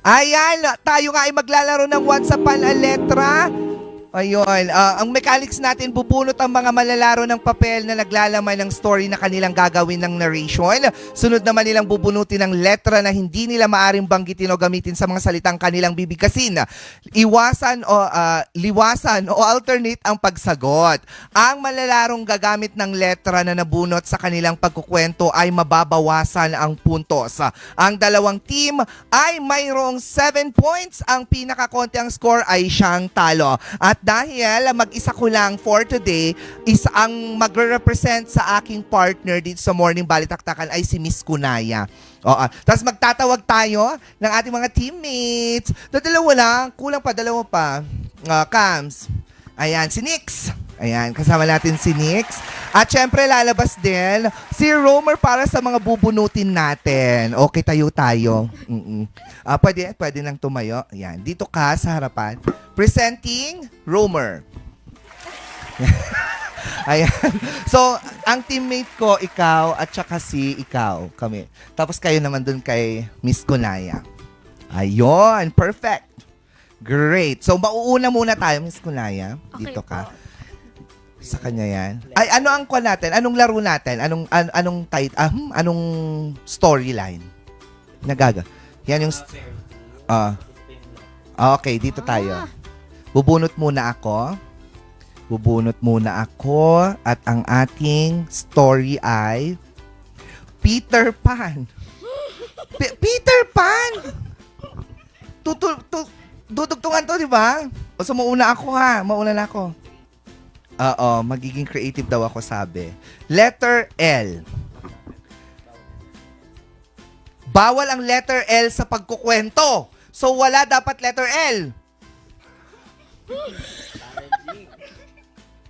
Ayan, tayo nga ay maglalaro ng Once Upon a Letra. Ayun, ah, ang mechanics natin bubunot ang mga malalaro ng papel na naglalaman ng story na kanilang gagawin ng narration. Sunod naman nilang bubunutin ng letra na hindi nila maaring banggitin o gamitin sa mga salitang kanilang bibigkasin. Iwasan o ah, liwasan o alternate ang pagsagot. Ang malalarong gagamit ng letra na nabunot sa kanilang pagkukwento ay mababawasan ang puntos. Ang dalawang team ay mayroong 7 points. Ang pinakakonti ang score ay siyang talo. At dahil mag-isa ko lang for today, is ang magre-represent sa aking partner dito sa Morning Balitaktakan ay si Miss Kunaya. Oo. Tapos magtatawag tayo ng ating mga teammates. Dadalawa lang. Kulang pa, dalawa pa. Ah, Cams. Ayan, si Nix. Ayan, kasama natin si Nix. At syempre, lalabas din si Romer para sa mga bubunutin natin. Okay, tayo tayo. Mm-mm. Ah, pwede, pwede nang tumayo. Ayan, dito ka sa harapan. Presenting Romer. Ayan. So, ang teammate ko, ikaw, at saka si ikaw, kami. Tapos kayo naman dun kay Miss Kunaya. Ayun, perfect. Great. So, mauuna muna tayo, Miss Kunaya. Okay Dito ka. po. Sa kanya yan. Ay, ano ang kwa natin? Anong laro natin? Anong, an- anong tit- ah, hmm, anong storyline? Nagaga. Yan yung... st- Ah. okay, dito tayo. Ah. Bubunot muna ako. Bubunot muna ako. At ang ating story ay... Peter Pan. Pe- Peter Pan! Tutu... Tu- dudugtungan to, di ba? O so, mauna ako ha. Mauna na ako. Oo, magiging creative daw ako sabi. Letter L. Bawal ang letter L sa pagkukwento. So wala dapat letter L.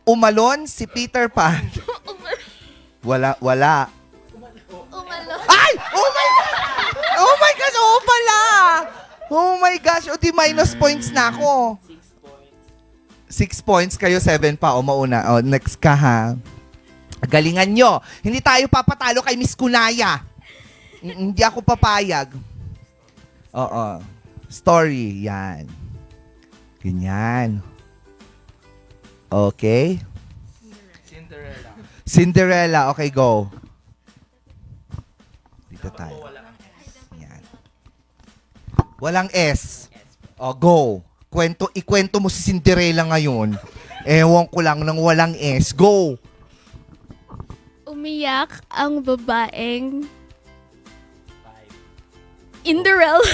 Umalon si Peter Pan. Wala, wala. Umalo. Ay! Oh my God! Oh my gosh! Oo pala! Oh my gosh! O di minus points na ako. Six points. kayo, seven pa. O mauna. O, next ka ha. Galingan nyo. Hindi tayo papatalo kay Miss Kunaya. Hindi ako papayag. Oo. Story. Yan. Ganyan. Okay. Cinderella. Cinderella. Okay, go. Dito tayo. Yan. Walang S. O, go. Kwento, ikwento mo si Cinderella ngayon. Ewan ko lang nang walang S. Go. Umiyak ang babaeng Cinderella.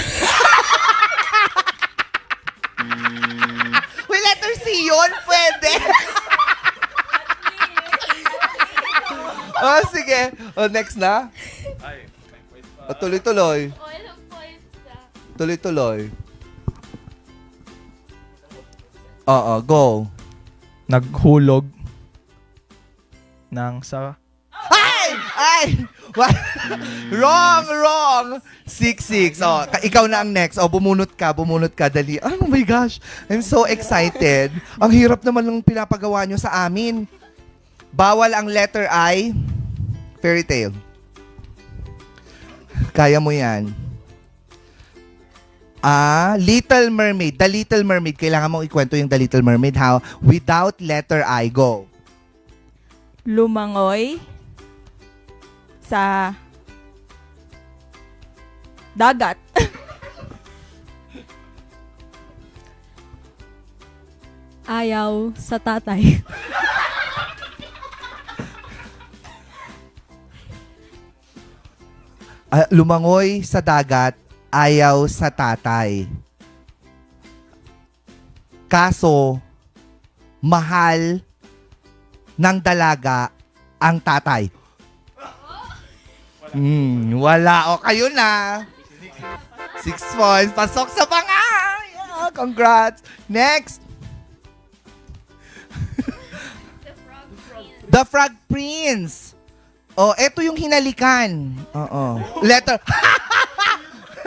Will letter C yun? Pwede. oh, sige. O, next na. Ay, may point pa. O, tuloy-tuloy. Walang points na. Tuloy-tuloy. Oo, go. Naghulog ng sa Ay! Ay! Wa- wrong, wrong. Six, six. Oh, ka- ikaw na ang next. Oh, bumunot ka, bumunot ka. Dali. Oh my gosh. I'm so excited. Ang hirap naman ng pinapagawa nyo sa amin. Bawal ang letter I. Fairy tale. Kaya mo yan. Ah, Little Mermaid. The Little Mermaid. Kailangan mong ikwento yung The Little Mermaid. How? Without letter I. Go. lumangoy sa dagat. Ayaw sa tatay. Ah, lumangoy sa dagat, ayaw sa tatay. Kaso, mahal ng dalaga ang tatay. Hmm, wala. O, kayo na. Six points. Pasok sa panga. Yeah, congrats. Next. The Frog Prince. Oh, eto yung hinalikan. Oo. Letter.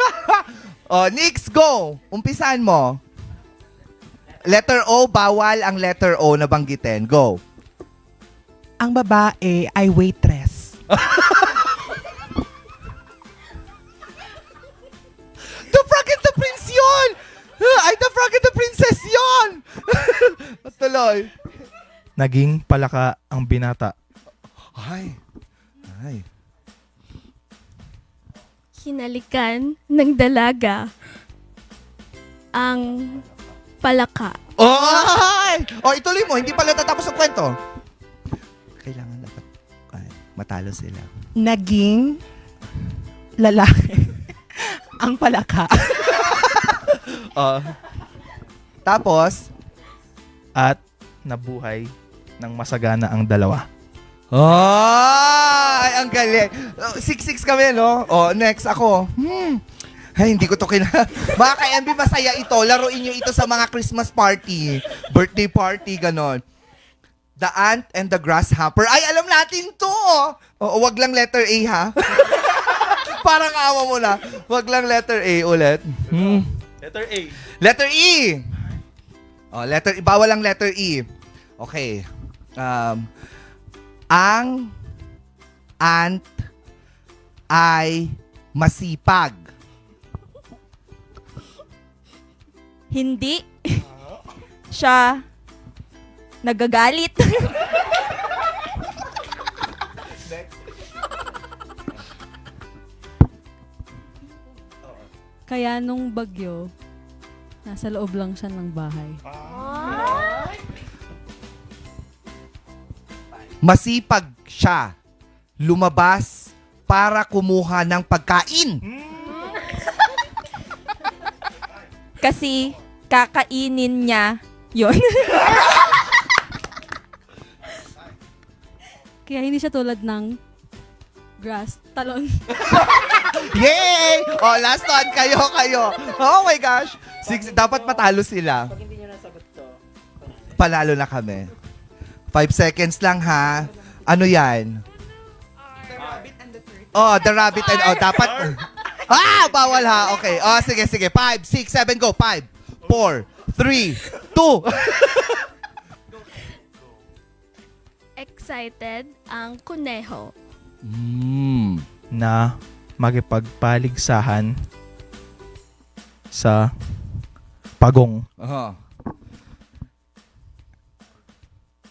oh, Nix, go! Umpisan mo. Letter O, bawal ang letter O na banggitin. Go. Ang babae ay waitress. the Frog and the Prince yun! Ay, the Frog and the Princess yun! At tuloy. Naging palaka ang binata. Ay. Ay. Hinalikan ng dalaga ang palaka. Oy! O, ituloy mo. Hindi pala tatapos ang kwento. Kailangan dapat ay, matalo sila. Naging lalaki ang palaka. Oh. Tapos, At nabuhay ng masagana ang dalawa. Ay, ang galing. Oh, Six-six kami, no? O, next ako. Hmm. Ay, hindi ko to kina... Mga ka-MB, masaya ito. Laruin nyo ito sa mga Christmas party, birthday party, ganon. The Ant and the Grasshopper. Ay, alam natin to. O, wag lang letter A, ha? Parang awa mo na. Wag lang letter A ulit. Hmm. Letter A. Letter E. Oh, letter. Bawal ang letter E. Okay. Um, ang ant ay masipag. Hindi siya nagagalit. Kaya nung bagyo, nasa loob lang siya ng bahay. Masipag siya. Lumabas para kumuha ng pagkain. Kasi kakainin niya yon. Kaya hindi siya tulad ng grass, talon. Yay! Oh, last one. Kayo, kayo. Oh my gosh. Six, dapat matalo sila. Palalo na kami. Five seconds lang ha. Ano yan? Oh, the rabbit and oh, dapat Ah, bawal ha. Okay. Oh, sige, sige. Five, six, seven, go. Five, four, three, two. Excited ang kuneho. Mm. na magipagpaligsahan sa pagong. Oh.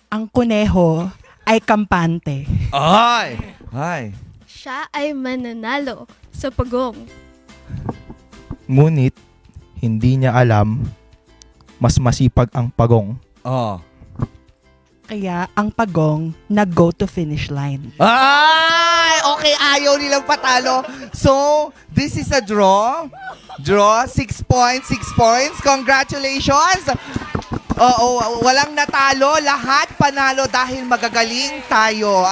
ang kuneho ay kampante. Ay! Ay. Siya ay mananalo sa pagong. Ngunit, hindi niya alam, mas masipag ang pagong. Oh. Kaya ang pagong nag-go to finish line. Ay! Okay, ayaw nilang patalo. So, this is a draw. Draw, six points, six points. Congratulations! Oo, walang natalo. Lahat panalo dahil magagaling tayo.